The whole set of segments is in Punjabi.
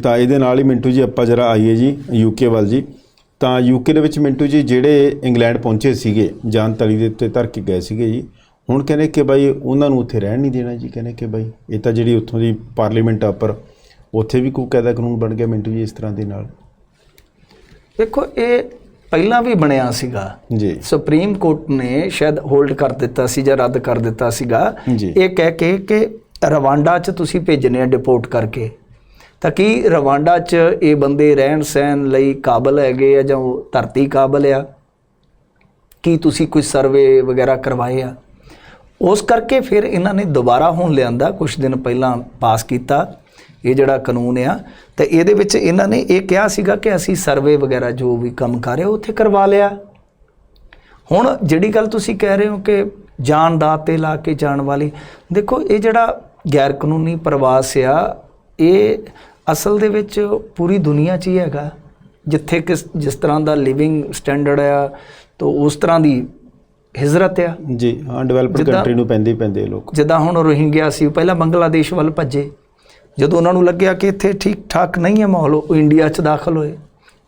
ਤਾਂ ਇਹਦੇ ਨਾਲ ਹੀ ਮਿੰਟੂ ਜੀ ਆਪਾਂ ਜਰਾ ਆਈਏ ਜੀ ਯੂਕੇ ਵੱਲ ਜੀ। ਤਾਂ ਯੂਕੇ ਦੇ ਵਿੱਚ ਮਿੰਟੂ ਜੀ ਜਿਹੜੇ ਇੰਗਲੈਂਡ ਪਹੁੰਚੇ ਸੀਗੇ ਜਾਨ ਤਲੀ ਦੇ ਉੱਤੇ ਧਰ ਕੇ ਗਏ ਸੀਗੇ ਜੀ। ਹੁਣ ਕਹਿੰਦੇ ਕਿ ਬਾਈ ਉਹਨਾਂ ਨੂੰ ਉੱਥੇ ਰਹਿਣ ਨਹੀਂ ਦੇਣਾ ਜੀ ਕਹਿੰਦੇ ਕਿ ਬਾਈ ਇਹ ਤਾਂ ਜਿਹੜੀ ਉੱਥੋਂ ਦੀ ਪਾਰਲੀਮੈਂਟ ਆ ਉੱਪਰ ਉੱਥੇ ਵੀ ਕੋਈ ਕਾਇਦਾ ਕਾਨੂੰਨ ਬਣ ਗਿਆ ਮਿੰਟੂ ਜੀ ਇਸ ਤਰ੍ਹਾਂ ਦੇ ਨਾਲ। ਦੇਖੋ ਇਹ ਪਹਿਲਾਂ ਵੀ ਬਣਿਆ ਸੀਗਾ। ਜੀ। ਸੁਪਰੀਮ ਕੋਰਟ ਨੇ ਸ਼ਾਇਦ ਹੋਲਡ ਕਰ ਦਿੱਤਾ ਸੀ ਜਾਂ ਰੱਦ ਕਰ ਦਿੱਤਾ ਸੀਗਾ। ਇਹ ਕਹਿ ਕੇ ਕਿ ਰਵਾਂਡਾ 'ਚ ਤੁਸੀਂ ਭੇਜਣੇ ਆ ਡਿਪੋਰਟ ਕਰਕੇ। ਤਾਂ ਕੀ ਰਵਾਂਡਾ 'ਚ ਇਹ ਬੰਦੇ ਰਹਿਣ ਸਹਿਣ ਲਈ ਕਾਬਲ ਹੈਗੇ ਆ ਜਾਂ ਉਹ ਧਰਤੀ ਕਾਬਲ ਆ? ਕੀ ਤੁਸੀਂ ਕੋਈ ਸਰਵੇ ਵਗੈਰਾ ਕਰਵਾਏ ਆ? ਉਸ ਕਰਕੇ ਫਿਰ ਇਹਨਾਂ ਨੇ ਦੁਬਾਰਾ ਹੁਣ ਲਿਆਂਦਾ ਕੁਝ ਦਿਨ ਪਹਿਲਾਂ ਪਾਸ ਕੀਤਾ, ਇਹ ਜਿਹੜਾ ਕਾਨੂੰਨ ਆ। ਤੇ ਇਹਦੇ ਵਿੱਚ ਇਹਨਾਂ ਨੇ ਇਹ ਕਿਹਾ ਸੀਗਾ ਕਿ ਅਸੀਂ ਸਰਵੇ ਵਗੈਰਾ ਜੋ ਵੀ ਕੰਮ ਕਰ ਰਹੇ ਉੱਥੇ ਕਰਵਾ ਲਿਆ। ਹੁਣ ਜਿਹੜੀ ਗੱਲ ਤੁਸੀਂ ਕਹਿ ਰਹੇ ਹੋ ਕਿ ਜਾਨ ਦਾਤ ਤੇ ਲਾ ਕੇ ਜਾਣ ਵਾਲੀ, ਦੇਖੋ ਇਹ ਜਿਹੜਾ ਗੈਰ ਕਾਨੂੰਨੀ ਪ੍ਰਵਾਸ ਆ, ਇਹ ਅਸਲ ਦੇ ਵਿੱਚ ਪੂਰੀ ਦੁਨੀਆ 'ਚ ਹੀ ਹੈਗਾ। ਜਿੱਥੇ ਕਿਸ ਜਿਸ ਤਰ੍ਹਾਂ ਦਾ ਲਿਵਿੰਗ ਸਟੈਂਡਰਡ ਆ ਤਾਂ ਉਸ ਤਰ੍ਹਾਂ ਦੀ ਹਿਜਰਤ ਆ। ਜੀ ਹਾਂ ਡਿਵੈਲਪਡ ਕੰਟਰੀ ਨੂੰ ਪੈਂਦੇ ਪੈਂਦੇ ਲੋਕ। ਜਿੱਦਾਂ ਹੁਣ ਰੋਹਿੰਗਿਆ ਸੀ ਪਹਿਲਾਂ ਬੰਗਲਾਦੇਸ਼ ਵੱਲ ਭੱਜੇ। ਜਦੋਂ ਉਹਨਾਂ ਨੂੰ ਲੱਗਿਆ ਕਿ ਇੱਥੇ ਠੀਕ ਠਾਕ ਨਹੀਂ ਹੈ ਮਾਹੌਲ ਉਹ ਇੰਡੀਆ 'ਚ ਦਾਖਲ ਹੋਏ।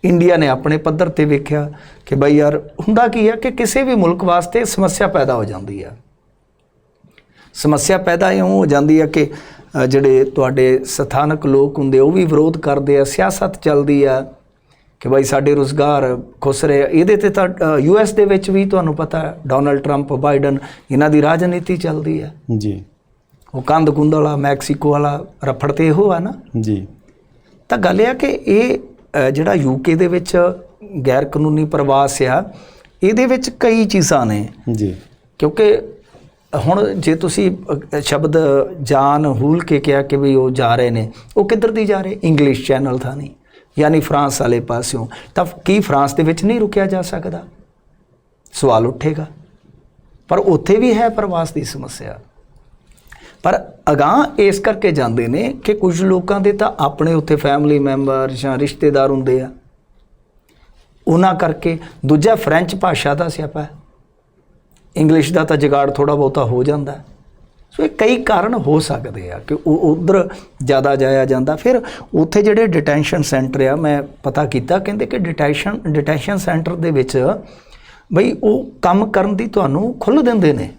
ਇੰਡੀਆ ਨੇ ਆਪਣੇ ਪੱਧਰ ਤੇ ਵੇਖਿਆ ਕਿ ਬਈ ਯਾਰ ਹੁੰਦਾ ਕੀ ਹੈ ਕਿ ਕਿਸੇ ਵੀ ਮੁਲਕ ਵਾਸਤੇ ਸਮੱਸਿਆ ਪੈਦਾ ਹੋ ਜਾਂਦੀ ਹੈ ਸਮੱਸਿਆ ਪੈਦਾ ਇਉਂ ਹੋ ਜਾਂਦੀ ਹੈ ਕਿ ਜਿਹੜੇ ਤੁਹਾਡੇ ਸਥਾਨਕ ਲੋਕ ਹੁੰਦੇ ਉਹ ਵੀ ਵਿਰੋਧ ਕਰਦੇ ਆ ਸਿਆਸਤ ਚੱਲਦੀ ਆ ਕਿ ਭਾਈ ਸਾਡੇ ਰੁਜ਼ਗਾਰ ਖੁੱਸ ਰਹੇ ਆ। ਇਹਦੇ ਤੇ ਤਾਂ ਯੂ ਐਸ ਦੇ ਵਿੱਚ ਵੀ ਤੁਹਾਨੂੰ ਪਤਾ ਡੋਨਲਡ ਟਰੰਪ ਬਾਈਡਨ ਇਹਨਾਂ ਦੀ ਰਾਜਨੀਤੀ ਚੱਲਦੀ ਹੈ ਜੀ। ਉਹ ਕੰਧ ਕੁੰਧ ਵਾਲਾ ਮੈਕਸੀਕੋ ਵਾਲਾ ਰਫੜ ਤੇ ਇਹੋ ਆ ਨਾ। ਜੀ। ਤਾਂ ਗੱਲ ਇਹ ਆ ਕਿ ਇਹ ਜਿਹੜਾ ਯੂਕੇ ਦੇ ਵਿੱਚ ਗੈਰ ਕਾਨੂੰਨੀ ਪ੍ਰਵਾਸ ਆ ਇਹਦੇ ਵਿੱਚ ਕਈ ਚੀਜ਼ਾਂ ਨੇ। ਜੀ। ਕਿਉਂਕਿ ਹੁਣ ਜੇ ਤੁਸੀਂ ਸ਼ਬਦ ਜਾਨ ਹੂਲ ਕੇ ਕਿਹਾ ਕਿ ਵੀ ਉਹ ਜਾ ਰਹੇ ਨੇ, ਉਹ ਕਿੱਧਰ ਦੀ ਜਾ ਰਹੇ? ਇੰਗਲਿਸ਼ ਚੈਨਲ ਥਾਂ ਨਹੀਂ। ਯਾਨੀ ਫਰਾਂਸ ਵਾਲੇ ਪਾਸਿਓਂ। ਤਾਂ ਕੀ ਫਰਾਂਸ ਦੇ ਵਿੱਚ ਨਹੀਂ ਰੁਕਿਆ ਜਾ ਸਕਦਾ? ਸਵਾਲ ਉੱਠੇਗਾ। ਪਰ ਉੱਥੇ ਵੀ ਹੈ ਪ੍ਰਵਾਸ ਦੀ ਸਮੱਸਿਆ। ਪਰ ਅਗਾਹ ਇਸ ਕਰਕੇ ਜਾਂਦੇ ਨੇ ਕਿ ਕੁਝ ਲੋਕਾਂ ਦੇ ਤਾਂ ਆਪਣੇ ਉੱਥੇ ਫੈਮਿਲੀ ਮੈਂਬਰ ਜਾਂ ਰਿਸ਼ਤੇਦਾਰ ਹੁੰਦੇ ਆ। ਉਹਨਾਂ ਕਰਕੇ ਦੂਜਾ ਫ੍ਰੈਂਚ ਭਾਸ਼ਾ ਦਾ ਸਿਆਪਾ ਹੈ। ਇੰਗਲਿਸ਼ ਦਾ ਤਾਂ ਜਗਾੜ ਥੋੜਾ ਬਹੁਤਾ ਹੋ ਜਾਂਦਾ। ਸੋ ਇਹ ਕਈ ਕਾਰਨ ਹੋ ਸਕਦੇ ਆ ਕਿ ਉਹ ਉਧਰ ਜ਼ਿਆਦਾ ਜਾਇਆ ਜਾਂਦਾ। ਫਿਰ ਉੱਥੇ ਜਿਹੜੇ ਡਿਟੈਂਸ਼ਨ ਸੈਂਟਰ ਆ ਮੈਂ ਪਤਾ ਕੀਤਾ ਕਹਿੰਦੇ ਕਿ ਡਿਟੈਂਸ਼ਨ ਡਿਟੈਂਸ਼ਨ ਸੈਂਟਰ ਦੇ ਵਿੱਚ ਬਈ ਉਹ ਕੰਮ ਕਰਨ ਦੀ ਤੁਹਾਨੂੰ ਖੁੱਲ੍ਹ ਦਿੰਦੇ ਨੇ।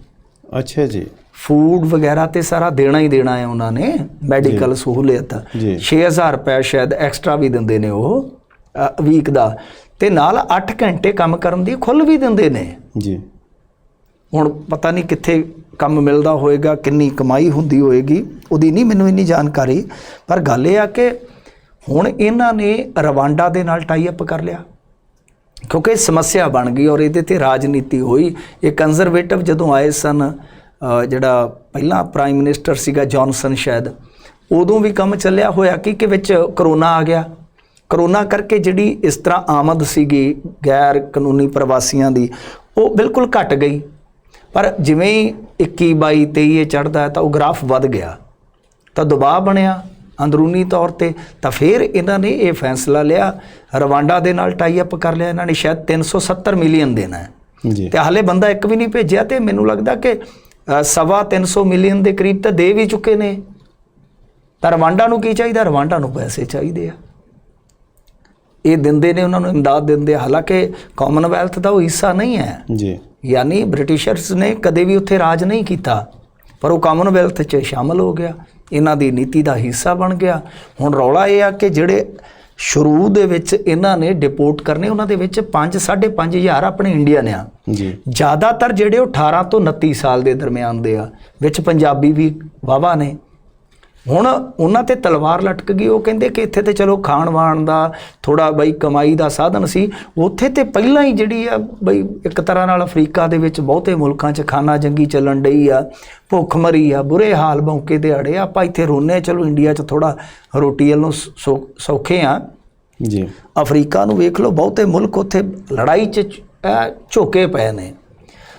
ਅੱਛਾ ਜੀ। ਫੂਡ ਵਗੈਰਾ ਤੇ ਸਾਰਾ ਦੇਣਾ ਹੀ ਦੇਣਾ ਹੈ ਉਹਨਾਂ ਨੇ ਮੈਡੀਕਲ ਸਹੂਲਤ ਜੀ। 6000 ਰੁਪਏ ਸ਼ਾਇਦ ਐਕਸਟਰਾ ਵੀ ਦਿੰਦੇ ਨੇ ਉਹ ਵੀਕ ਦਾ। ਤੇ ਨਾਲ 8 ਘੰਟੇ ਕੰਮ ਕਰਨ ਦੀ ਖੁੱਲ੍ਹ ਵੀ ਦਿੰਦੇ ਨੇ। ਜੀ। ਹੁਣ ਪਤਾ ਨਹੀਂ ਕਿੱਥੇ ਕੰਮ ਮਿਲਦਾ ਹੋਏਗਾ, ਕਿੰਨੀ ਕਮਾਈ ਹੁੰਦੀ ਹੋਏਗੀ, ਉਹਦੀ ਨਹੀਂ ਮੈਨੂੰ ਇੰਨੀ ਜਾਣਕਾਰੀ। ਪਰ ਗੱਲ ਇਹ ਆ ਕਿ ਹੁਣ ਇਹਨਾਂ ਨੇ ਰਵਾਂਡਾ ਦੇ ਨਾਲ ਟਾਈ ਅਪ ਕਰ ਲਿਆ। ਕਿਉਂਕਿ ਇਹ ਸਮੱਸਿਆ ਬਣ ਗਈ ਔਰ ਇਹਦੇ ਤੇ ਰਾਜਨੀਤੀ ਹੋਈ। ਇਹ ਕੰਜ਼ਰਵੇਟਿਵ ਜਦੋਂ ਆਏ ਸਨ ਜਿਹੜਾ ਪਹਿਲਾ ਪ੍ਰਾਈਮ ਮਿਨਿਸਟਰ ਸੀਗਾ ਜੌਨਸਨ ਸ਼ਾਇਦ, ਉਦੋਂ ਵੀ ਕੰਮ ਚੱਲਿਆ ਹੋਇਆ ਕਿ ਕਿ ਵਿੱਚ ਕਰੋਨਾ ਆ ਗਿਆ। ਕਰੋਨਾ ਕਰਕੇ ਜਿਹੜੀ ਇਸ ਤਰ੍ਹਾਂ ਆਮਦ ਸੀਗੀ ਗੈਰ ਕਾਨੂੰਨੀ ਪ੍ਰਵਾਸੀਆਂ ਦੀ, ਉਹ ਬਿਲਕੁਲ ਘਟ ਗਈ। ਪਰ ਜਿਵੇਂ ਹੀ 21 22 23 ਇਹ ਚੜਦਾ ਤਾਂ ਉਹ ਗ੍ਰਾਫ ਵੱਧ ਗਿਆ। ਤਾਂ ਦਬਾਅ ਬਣਿਆ ਅੰਦਰੂਨੀ ਤੌਰ ਤੇ। ਤਾਂ ਫਿਰ ਇਹਨਾਂ ਨੇ ਇਹ ਫੈਸਲਾ ਲਿਆ ਰਵਾਂਡਾ ਦੇ ਨਾਲ ਟਾਈ ਅਪ ਕਰ ਲਿਆ। ਇਹਨਾਂ ਨੇ ਸ਼ਾਇਦ 370 ਮਿਲੀਅਨ ਦੇਣਾ ਹੈ। ਜੀ। ਤੇ ਹਾਲੇ ਬੰਦਾ ਇੱਕ ਵੀ ਨਹੀਂ ਭੇਜਿਆ ਤੇ ਮੈਨੂੰ ਲੱਗਦਾ ਕਿ ਸਵਾ 300 ਮਿਲੀਅਨ ਦੇ ਕਰੀਬ ਤਾਂ ਦੇ ਵੀ ਚੁੱਕੇ ਨੇ। ਤਾਂ ਰਵਾਂਡਾ ਨੂੰ ਕੀ ਚਾਹੀਦਾ? ਰਵਾਂਡਾ ਨੂੰ ਪੈਸੇ ਚਾਹੀਦੇ ਆ। ਇਹ ਦਿੰਦੇ ਨੇ ਉਹਨਾਂ ਨੂੰ ਇਮਦਾਦ ਦਿੰਦੇ। ਹਾਲਾਂਕਿ ਕਾਮਨਵੈਲਥ ਦਾ ਉਹ ਹਿੱਸਾ ਨਹੀਂ ਹੈ। ਜੀ। ਯਾਨੀ ਬ੍ਰਿਟਿਸ਼ਰਸ ਨੇ ਕਦੇ ਵੀ ਉੱਥੇ ਰਾਜ ਨਹੀਂ ਕੀਤਾ ਪਰ ਉਹ ਕਾਮਨਵੈਲਥ 'ਚ ਸ਼ਾਮਲ ਹੋ ਗਿਆ। ਇਹਨਾਂ ਦੀ ਨੀਤੀ ਦਾ ਹਿੱਸਾ ਬਣ ਗਿਆ। ਹੁਣ ਰੌਲਾ ਇਹ ਆ ਕਿ ਜਿਹੜੇ ਸ਼ੁਰੂ ਦੇ ਵਿੱਚ ਇਹਨਾਂ ਨੇ ਡਿਪੋਰਟ ਕਰਨੇ ਉਹਨਾਂ ਦੇ ਵਿੱਚ 5 5.5 ਹਜ਼ਾਰ ਆਪਣੇ ਇੰਡੀਅਨ ਆ। ਜੀ। ਜ਼ਿਆਦਾਤਰ ਜਿਹੜੇ ਉਹ 18 ਤੋਂ 29 ਸਾਲ ਦੇ ਦਰਮਿਆਨ ਦੇ ਆ ਵਿੱਚ ਪੰਜਾਬੀ ਵੀ ਵਾਵਾ ਨੇ। ਹੁਣ ਉਹਨਾਂ ਤੇ ਤਲਵਾਰ ਲਟਕ ਗਈ ਉਹ ਕਹਿੰਦੇ ਕਿ ਇੱਥੇ ਤੇ ਚਲੋ ਖਾਣ ਵਾਣ ਦਾ ਥੋੜਾ ਬਈ ਕਮਾਈ ਦਾ ਸਾਧਨ ਸੀ। ਉੱਥੇ ਤੇ ਪਹਿਲਾਂ ਹੀ ਜਿਹੜੀ ਆ ਬਈ ਇੱਕ ਤਰ੍ਹਾਂ ਨਾਲ ਅਫਰੀਕਾ ਦੇ ਵਿੱਚ ਬਹੁਤੇ ਮੁਲਕਾਂ 'ਚ ਖਾਣਾ ਜੰਗੀ ਚੱਲਣ ਡਈ ਆ ਭੁੱਖ ਮਰੀ ਆ ਬੁਰੇ ਹਾਲ ਬੌਂਕੇ ਦਿਹਾੜੇ ਆ। ਆਪਾਂ ਇੱਥੇ ਰੋਨੇ ਚਲੋ ਇੰਡੀਆ 'ਚ ਥੋੜਾ ਰੋਟੀ ਵੱਲੋਂ ਸੌਖੇ ਆ। ਜੀ। ਅਫਰੀਕਾ ਨੂੰ ਵੇਖ ਲਓ ਬਹੁਤੇ ਮੁਲਕ ਉੱਥੇ ਲੜਾਈ 'ਚ ਝੋਕੇ ਪਏ ਨੇ।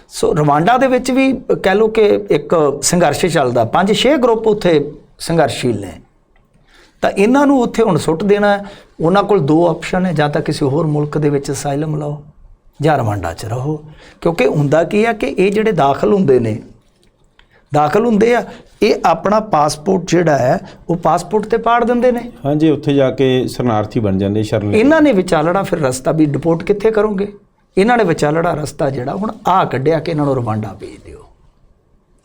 ਸੋ ਰਵਾਂਡਾ ਦੇ ਵਿੱਚ ਵੀ ਕਹਿ ਲਓ ਕਿ ਇੱਕ ਸੰਘਰਸ਼ ਚੱਲਦਾ। ਪੰਜ ਛੇ ਗਰੁੱਪ ਉੱਥੇ ਸੰਘਰਸ਼ੀਲ ਨੇ। ਤਾਂ ਇਹਨਾਂ ਨੂੰ ਉੱਥੇ ਹੁਣ ਸੁੱਟ ਦੇਣਾ। ਉਹਨਾਂ ਕੋਲ ਦੋ ਆਪਸ਼ਨ ਹੈ ਜਾਂ ਤਾਂ ਕਿਸੇ ਹੋਰ ਮੁਲਕ ਦੇ ਵਿੱਚ ਅਸਾਈਲਮ ਲਓ ਜਾਂ ਰਵਾਂਡਾ 'ਚ ਰਹੋ। ਕਿਉਂਕਿ ਹੁੰਦਾ ਕੀ ਹੈ ਕਿ ਇਹ ਜਿਹੜੇ ਦਾਖਲ ਹੁੰਦੇ ਨੇ ਦਾਖਲ ਹੁੰਦੇ ਆ ਇਹ ਆਪਣਾ ਪਾਸਪੋਰਟ ਜਿਹੜਾ ਹੈ ਉਹ ਪਾਸਪੋਰਟ ਤੇ ਪਾੜ ਦਿੰਦੇ ਨੇ। ਹਾਂਜੀ ਉੱਥੇ ਜਾ ਕੇ ਸ਼ਰਨਾਰਥੀ ਬਣ ਜਾਂਦੇ ਸ਼ਰਨ ਇਹਨਾਂ ਨੇ ਵਿਚਾਲੜਾ ਫਿਰ ਰਸਤਾ ਵੀ ਡਿਪੋਰਟ ਕਿੱਥੇ ਕਰੋਗੇ? ਇਹਨਾਂ ਨੇ ਵਿਚਾਲੜਾ ਰਸਤਾ ਜਿਹੜਾ ਹੁਣ ਆ ਕੱਢਿਆ ਕਿ ਇਹਨਾਂ ਨੂੰ ਰਵਾਂਡਾ ਭੇਜ ਦਿਓ।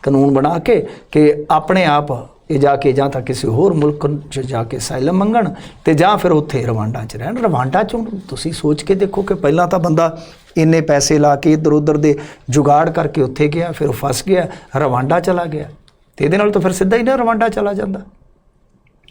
ਕਾਨੂੰਨ ਬਣਾ ਕੇ ਕਿ ਆਪਣੇ ਆਪ ਇਹ ਜਾ ਕੇ ਜਾਂ ਤਾਂ ਕਿਸੇ ਹੋਰ ਮੁਲਕ 'ਚ ਜਾ ਕੇ ਸਾਇਲਮ ਮੰਗਣ ਤੇ ਜਾਂ ਫਿਰ ਉੱਥੇ ਰਵਾਂਡਾ 'ਚ ਰਹਿਣ। ਰਵਾਂਡਾ 'ਚ ਤੁਸੀਂ ਸੋਚ ਕੇ ਦੇਖੋ ਕਿ ਪਹਿਲਾਂ ਤਾਂ ਬੰਦਾ ਇੰਨੇ ਪੈਸੇ ਲਾ ਕੇ ਇੱਧਰ ਉੱਧਰ ਦੇ ਜੁਗਾੜ ਕਰਕੇ ਉੱਥੇ ਗਿਆ, ਫਿਰ ਉਹ ਫਸ ਗਿਆ, ਰਵਾਂਡਾ ਚਲਾ ਗਿਆ। ਤੇ ਇਹਦੇ ਨਾਲ ਤਾਂ ਫਿਰ ਸਿੱਧਾ ਹੀ ਨਾ ਰਵਾਂਡਾ ਚਲਾ ਜਾਂਦਾ।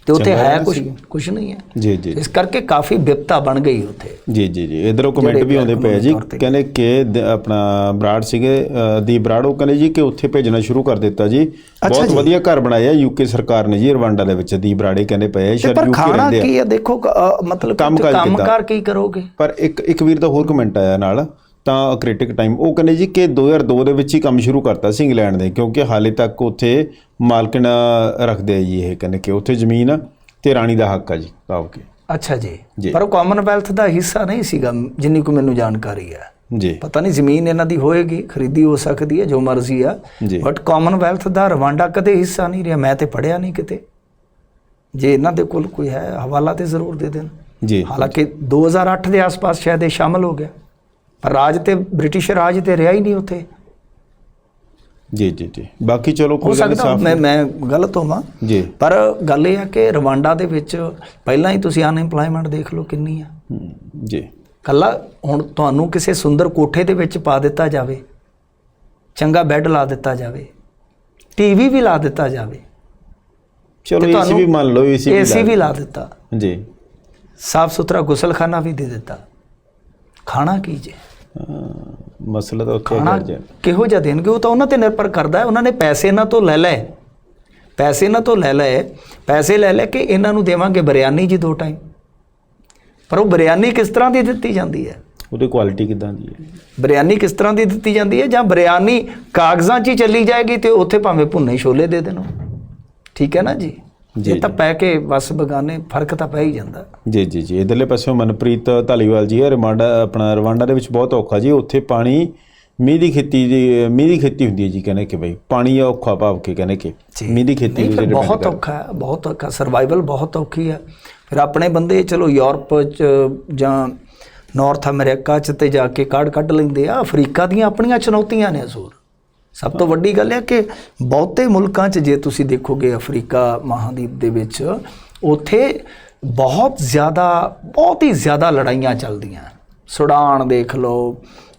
ਤੇ ਉੱਥੇ ਹੈ ਕੁਝ। ਕੁਝ ਨਹੀਂ ਹੈ। ਜੀ ਜੀ ਇਸ ਕਰਕੇ ਕਾਫੀ ਵਿਪਤਾ ਬਣ ਗਈ ਉੱਥੇ। ਜੀ ਜੀ ਜੀ। ਇਧਰੋਂ ਕਮੈਂਟ ਵੀ ਆਉਂਦੇ ਪਏ ਜੀ। ਕਹਿੰਦੇ ਕਿ ਦ- ਆਪਣਾ ਬਰਾੜ ਸੀਗੇ ਦੀਪ ਬਰਾੜ ਕਹਿੰਦੇ ਜੀ ਕਿ ਉੱਥੇ ਭੇਜਣਾ ਸ਼ੁਰੂ ਕਰ ਦਿੱਤਾ ਜੀ। ਬਹੁਤ। ਵਧੀਆ ਘਰ ਬਣਾਇਆ ਯੂਕੇ ਸਰਕਾਰ ਨੇ ਜੀ ਰਵਾਂਡਾ ਦੇ ਵਿੱਚ। ਦੀਪ ਬਰਾੜੇ ਕਹਿੰਦੇ ਪਏ ਪਰ ਯੂਕੇ ਖਾਣਾ ਰਹਿੰਦੇ ਆ। ਕੀ ਹੈ? ਦੇਖੋ ਮਤਲਬ ਕਿ ਕੰਮਕਾਜ ਕੰਮ ਕਿੱਦਾਂ? ਕਰ ਕੀ ਕਰੋਗੇ? ਪਰ ਇੱਕ ਇੱਕ ਵੀਰ ਦਾ ਹੋਰ ਕਮੈਂਟ ਆਇਆ ਨਾਲ। ਤਾਂ ਕ੍ਰਿਟਿਕ ਟਾਈਮ ਉਹ ਕਹਿੰਦੇ ਜੀ ਕਿ 2002 ਦੇ ਵਿੱਚ ਹੀ ਕੰਮ ਸ਼ੁਰੂ ਕਰਤਾ ਸੀ ਇੰਗਲੈਂਡ ਦੇ ਕਿਉਂਕਿ ਹਾਲੇ ਤੱਕ ਉੱਥੇ ਮਾਲਕਣ ਰੱਖਦੇ ਆ ਜੀ ਇਹ ਕਹਿੰਦੇ ਕਿ ਉੱਥੇ ਜ਼ਮੀਨ ਤੇ ਰਾਣੀ ਦਾ ਹੱਕ ਆ ਜੀ ਭਾਵ ਕਿ। ਅੱਛਾ ਜੀ। ਪਰ ਉਹ ਕਾਮਨਵੈਲਥ ਦਾ ਹਿੱਸਾ ਨਹੀਂ ਸੀਗਾ ਜਿੰਨੀ ਕੁ ਮੈਨੂੰ ਜਾਣਕਾਰੀ ਹੈ ਜੀ। ਪਤਾ ਨਹੀਂ ਜ਼ਮੀਨ ਇਹਨਾਂ ਦੀ ਹੋਏਗੀ ਖਰੀਦੀ ਹੋ ਸਕਦੀ ਹੈ ਜੋ ਮਰਜ਼ੀ ਆ। ਬਟ ਕਾਮਨਵੈਲਥ ਦਾ ਰਵਾਂਡਾ ਕਦੇ ਹਿੱਸਾ ਨਹੀਂ ਰਿਹਾ ਮੈਂ ਤੇ ਪੜਿਆ ਨਹੀਂ ਕਿਤੇ। ਜੇ ਇਹਨਾਂ ਦੇ ਕੋਲ ਕੋਈ ਹੈ ਹਵਾਲਾ ਤੇ ਜ਼ਰੂਰ ਦੇ ਦੇਣ। ਜੀ। ਹਾਲਾਂਕਿ 2008 ਦੇ ਆਸ-ਪਾਸ ਸ਼ਾਇਦ ਇਹ ਸ਼ਾਮਲ ਹੋ ਗਿਆ। ਰਾਜ ਤੇ ਬ੍ਰਿਟਿਸ਼ ਰਾਜ ਤੇ ਰਿਹਾ ਹੀ ਨਹੀਂ ਉੱਥੇ। ਜੀ ਜੀ ਜੀ। ਬਾਕੀ ਚਲੋ ਹੋ ਕੋਈ ਗੱਲ ਸਕਦਾ ਸਾਫ਼ ਮੈਂ ਮੈਂ ਗਲਤ ਹੋਵਾਂ। ਜੀ। ਪਰ ਗੱਲ ਇਹ ਹੈ ਕਿ ਰਵਾਂਡਾ ਦੇ ਵਿੱਚ ਪਹਿਲਾਂ ਹੀ ਤੁਸੀਂ ਅਨਇੰਪਲੋਇਮੈਂਟ ਦੇਖ ਲਓ ਕਿੰਨੀ ਆ। ਹਮ, ਜੀ। ਕੱਲਾ ਹੁਣ ਤੁਹਾਨੂੰ ਕਿਸੇ ਸੁੰਦਰ ਕੋਠੇ ਦੇ ਵਿੱਚ ਪਾ ਦਿੱਤਾ ਜਾਵੇ ਚੰਗਾ ਬੈੱਡ ਲਾ ਦਿੱਤਾ ਜਾਵੇ ਟੀਵੀ ਵੀ ਲਾ ਦਿੱਤਾ ਜਾਵੇ। ਚਲੋ ਤੇ ਏਸੀ ਵੀ ਮੰਨ ਲਓ ਏਸੀ ਏਸੀ ਵੀ ਲਾ ਦਿੱਤਾ। ਜੀ। ਸਾਫ਼ ਸੁਥਰਾ ਗੁਸਲਖਾਨਾ ਵੀ ਦੇ ਦਿੱਤਾ। ਖਾਣਾ ਕੀ ਜੇ? ਮਸਲਾ ਤਾਂ ਉੱਥੇ ਖਾਣਾ ਹੈ ਜੀ ਕਿਹੋ ਜਿਹਾ ਦੇਣਗੇ? ਉਹ ਤਾਂ ਉਹਨਾਂ ਤੇ ਨਿਰਭਰ ਕਰਦਾ ਹੈ। ਉਹਨਾਂ ਨੇ ਪੈਸੇ ਇਹਨਾਂ ਤੋਂ ਲੈ ਲਏ। ਪੈਸੇ ਇਹਨਾਂ ਤੋਂ ਲੈ ਲਏ। ਪੈਸੇ ਲੈ ਲੈ ਕੇ ਇਹਨਾਂ ਨੂੰ ਦੇਵਾਂਗੇ ਬਿਰਿਆਨੀ ਜੀ ਦੋ ਟਾਈਮ। ਪਰ ਉਹ ਬਿਰਿਆਨੀ ਕਿਸ ਤਰ੍ਹਾਂ ਦੀ ਦਿੱਤੀ ਜਾਂਦੀ ਹੈ? ਉਹਦੀ ਕੁਆਲਿਟੀ ਕਿਦਾਂ ਦੀ ਹੈ? ਬਿਰਿਆਨੀ ਕਿਸ ਤਰ੍ਹਾਂ ਦੀ ਦਿੱਤੀ ਜਾਂਦੀ ਹੈ? ਜਾਂ ਬਿਰਿਆਨੀ ਕਾਗਜ਼ਾਂ 'ਚ ਹੀ ਚੱਲੀ ਜਾਏਗੀ ਤੇ ਉੱਥੇ ਭਾਵੇਂ ਭੁੰਨੇ ਛੋਲੇ ਦੇ ਦੇਣ। ਠੀਕ ਹੈ ਨਾ ਜੀ, ਇਹ ਤਾਂ ਪੈ ਕੇ ਬਸ ਬਗਾਨੇ ਫ਼ਰਕ ਤਾਂ ਪੈ ਹੀ ਜਾਂਦਾ। ਜੀ ਜੀ ਜੀ। ਇਧਰਲੇ ਪਾਸਿਓਂ ਮਨਪ੍ਰੀਤ ਧਾਲੀਵਾਲ ਜੀ ਹੈ ਰਵਾਂਡਾ ਆਪਣਾ ਰਵਾਂਡਾ ਦੇ ਵਿੱਚ ਬਹੁਤ ਔਖਾ ਜੀ। ਉੱਥੇ ਪਾਣੀ ਮੀਂਹ ਦੀ ਖੇਤੀ ਦੀ ਮੀਂਹ ਦੀ ਖੇਤੀ ਹੁੰਦੀ ਹੈ ਜੀ ਕਹਿੰਦੇ ਕਿ ਬਈ ਪਾਣੀ ਔਖਾ ਭਾਵ ਕੇ ਕਹਿੰਦੇ ਕਿ ਮੀਂਹ ਦੀ ਖੇਤੀ depend ਬਹੁਤ। ਔਖਾ ਬਹੁਤ ਔਖਾ ਸਰਵਾਈਵਲ ਬਹੁਤ ਔਖੀ ਹੈ। ਫਿਰ ਆਪਣੇ ਬੰਦੇ ਚਲੋ ਯੂਰਪ ਚ ਜਾਂ ਨਾਰਥ ਅਮਰੀਕਾ ਚ ਤੇ ਜਾ ਕੇ ਕਾਢ ਕੱਢ ਲੈਂਦੇ ਆ ਅਫਰੀਕਾ ਦੀਆਂ ਆਪਣੀਆਂ ਚੁਣੌਤੀਆਂ ਨੇ ਅਸੂਰ ਸਭ ਤੋਂ ਵੱਡੀ ਗੱਲ ਹੈ ਕਿ ਬਹੁਤੇ ਮੁਲਕਾਂ 'ਚ ਜੇ ਤੁਸੀਂ ਦੇਖੋਗੇ ਅਫਰੀਕਾ ਮਹਾਦੀਪ ਦੇ ਵਿੱਚ, ਉੱਥੇ ਬਹੁਤ ਜ਼ਿਆਦਾ, ਬਹੁਤ ਹੀ ਜ਼ਿਆਦਾ ਲੜਾਈਆਂ ਚੱਲਦੀਆਂ। ਸੁਡਾਨ ਦੇਖ ਲਓ,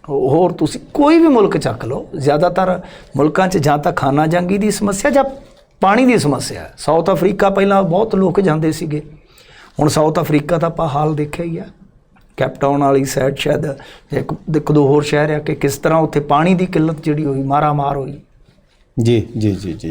ਹੋਰ ਤੁਸੀਂ ਕੋਈ ਵੀ ਮੁਲਕ ਚੱਕ ਲਓ, ਜ਼ਿਆਦਾਤਰ ਮੁਲਕਾਂ 'ਚ ਜਾਂ ਤਾਂ ਖਾਨਾ ਜੰਗੀ ਦੀ ਸਮੱਸਿਆ ਜਾਂ ਪਾਣੀ ਦੀ ਸਮੱਸਿਆ। ਹੈ ਸਾਊਥ ਅਫਰੀਕਾ ਪਹਿਲਾਂ ਬਹੁਤ ਲੋਕ ਜਾਂਦੇ ਸੀਗੇ। ਹੁਣ ਸਾਊਥ ਅਫਰੀਕਾ ਦਾ ਆਪਾਂ ਹਾਲ ਦੇਖਿਆ ਹੀ ਆ। ਕੈਪਟਾਊਨ ਵਾਲੀ ਸਾਈਡ ਸ਼ਾਇਦ ਇੱਕ ਇੱਕ ਦੋ ਹੋਰ ਸ਼ਹਿਰ ਆ ਕਿ ਕਿਸ ਤਰ੍ਹਾਂ ਉੱਥੇ ਪਾਣੀ ਦੀ ਕਿੱਲਤ ਜਿਹੜੀ ਹੋਈ ਮਾਰਾ ਮਾਰ ਹੋਈ। ਜੀ ਜੀ ਜੀ ਜੀ